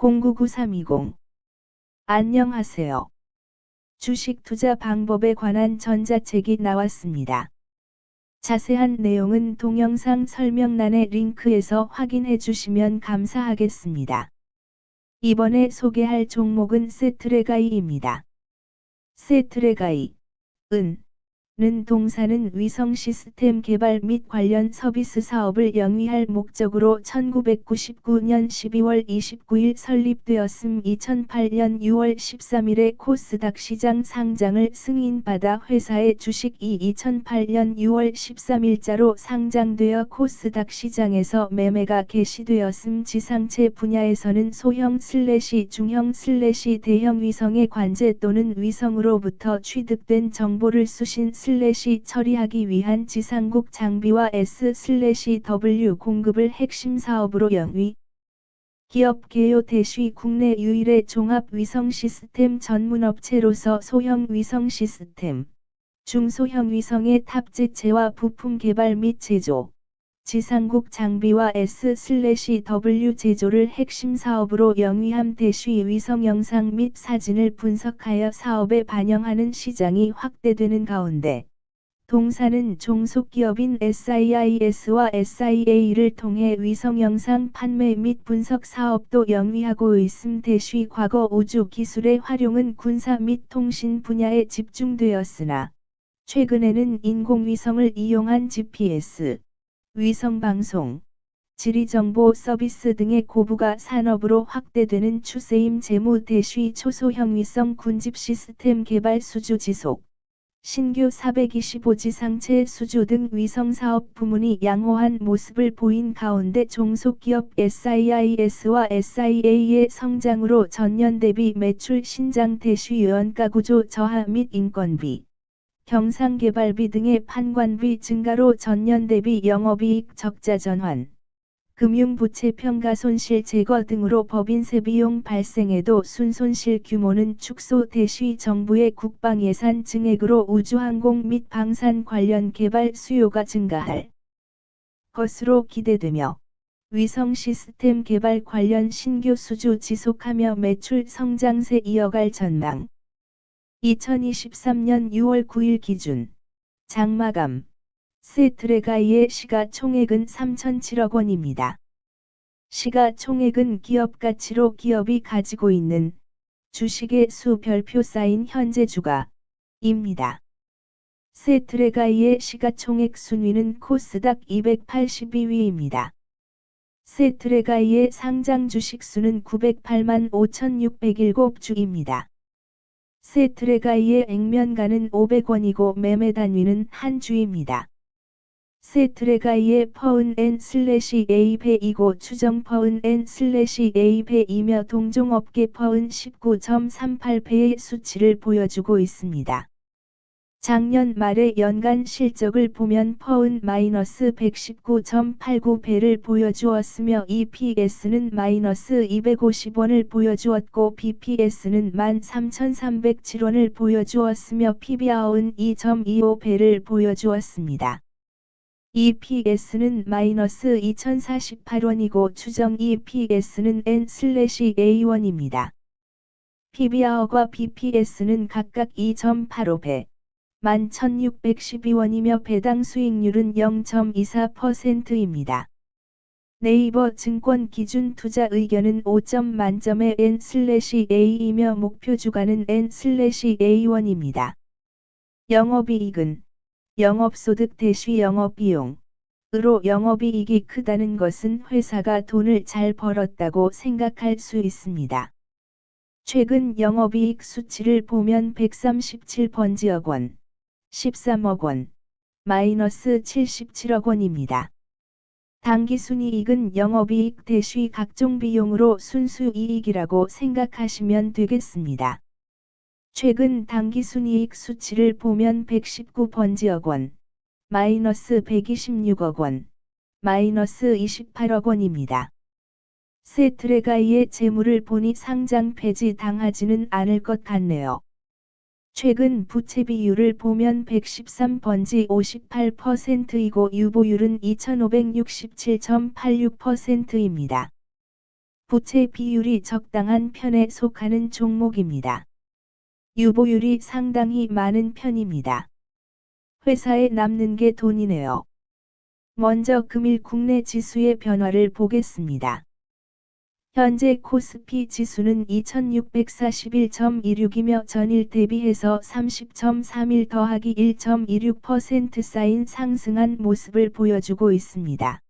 099320 안녕하세요. 주식 투자 방법에 관한 전자책이 나왔습니다. 자세한 내용은 동영상 설명란의 링크에서 확인해 주시면 감사하겠습니다. 이번에 소개할 종목은 세트레가이입니다. 세트레가이, 은, 는 동사는 위성 시스템 개발 및 관련 서비스 사업을 영위할 목적으로 1999년 12월 29일 설립되었음 2008년 6월 13일에 코스닥 시장 상장을 승인받아 회사의 주식이 2008년 6월 13일자로 상장되어 코스닥 시장에서 매매가 개시되었음 지상체 분야에서는 소형 슬래시 중형 슬래시 대형 위성의 관제 또는 위성으로부터 취득된 정보를 수신 슬 슬래시 처리하기 위한 지상국 장비와 S 슬래시 W 공급을 핵심 사업으로 영위. 기업 개요 대쉬 국내 유일의 종합 위성 시스템 전문 업체로서 소형 위성 시스템, 중소형 위성의 탑재체와 부품 개발 및 제조, 지상국 장비와 S/W 제조를 핵심 사업으로 영위함 대쉬 위성 영상 및 사진을 분석하여 사업에 반영하는 시장이 확대되는 가운데 동사는 종속 기업인 SIIS와 SIA를 통해 위성 영상 판매 및 분석 사업도 영위하고 있음 대쉬 과거 우주 기술의 활용은 군사 및 통신 분야에 집중되었으나 최근에는 인공위성을 이용한 GPS 위성방송, 지리정보 서비스 등의 고부가 산업으로 확대되는 추세임 재무 대쉬 초소형 위성 군집 시스템 개발 수주 지속, 신규 425지 상체 수주 등 위성 사업 부문이 양호한 모습을 보인 가운데 종속기업 SIIS와 SIA의 성장으로 전년 대비 매출 신장 대쉬 연가 구조 저하 및 인건비, 경상개발비 등의 판관비 증가로 전년 대비 영업이익 적자 전환, 금융부채 평가 손실 제거 등으로 법인세 비용 발생에도 순손실 규모는 축소 대시 정부의 국방 예산 증액으로 우주항공 및 방산 관련 개발 수요가 증가할 것으로 기대되며 위성 시스템 개발 관련 신규 수주 지속하며 매출 성장세 이어갈 전망 2023년 6월 9일 기준 장마감 세트레가이의 시가총액은 3,007억 원입니다. 시가총액은 기업 가치로 기업이 가지고 있는 주식의 수 별표 쌓인 현재 주가입니다. 세트레가이의 시가총액 순위는 코스닥 282위입니다. 세트레가이의 상장 주식 수는 908만 5,607주입니다. 세트레가이의 액면가는 500원이고 매매 단위는 한 주입니다. 세트레가이의 퍼은 n 슬래시 a배이고 추정 퍼은 n 슬래시 a배이며 동종업계 퍼은 19.38배의 수치를 보여주고 있습니다. 작년 말의 연간 실적을 보면 퍼은 마이너스 119.89배를 보여주었으며 EPS는 마이너스 250원을 보여주었고 BPS는 13,307원을 보여주었으며 PBR은 2.25배를 보여주었습니다. EPS는 마이너스 2048원이고 추정 EPS는 N/A1입니다. PBR과 BPS는 각각 2.85배, 11,612원이며 배당 수익률은 0.24%입니다. 네이버 증권 기준 투자 의견은 5점 만점의 N/A이며 목표 주가는 N/A1입니다. 영업이익은 영업소득 대시 영업비용 으로 영업이익이 크다는 것은 회사가 돈을 잘 벌었다고 생각할 수 있습니다. 최근 영업이익 수치를 보면 137번지억 원, 13억 원, 마이너스 77억 원입니다. 당기순이익은 영업이익 대시 각종 비용으로 순수이익이라고 생각하시면 되겠습니다. 최근 당기순이익 수치를 보면 119번지억 원, 마이너스 126억 원, 마이너스 28억 원입니다. 세트레가이의 재물을 보니 상장 폐지 당하지는 않을 것 같네요. 최근 부채 비율을 보면 113번지 58%이고 유보율은 2567.86%입니다. 부채 비율이 적당한 편에 속하는 종목입니다. 유보율이 상당히 많은 편입니다. 회사에 남는 게 돈이네요. 먼저 금일 국내 지수의 변화를 보겠습니다. 현재 코스피 지수는 2641.26이며 전일 대비해서 30.31 더하기 1.26% 쌓인 상승한 모습을 보여주고 있습니다.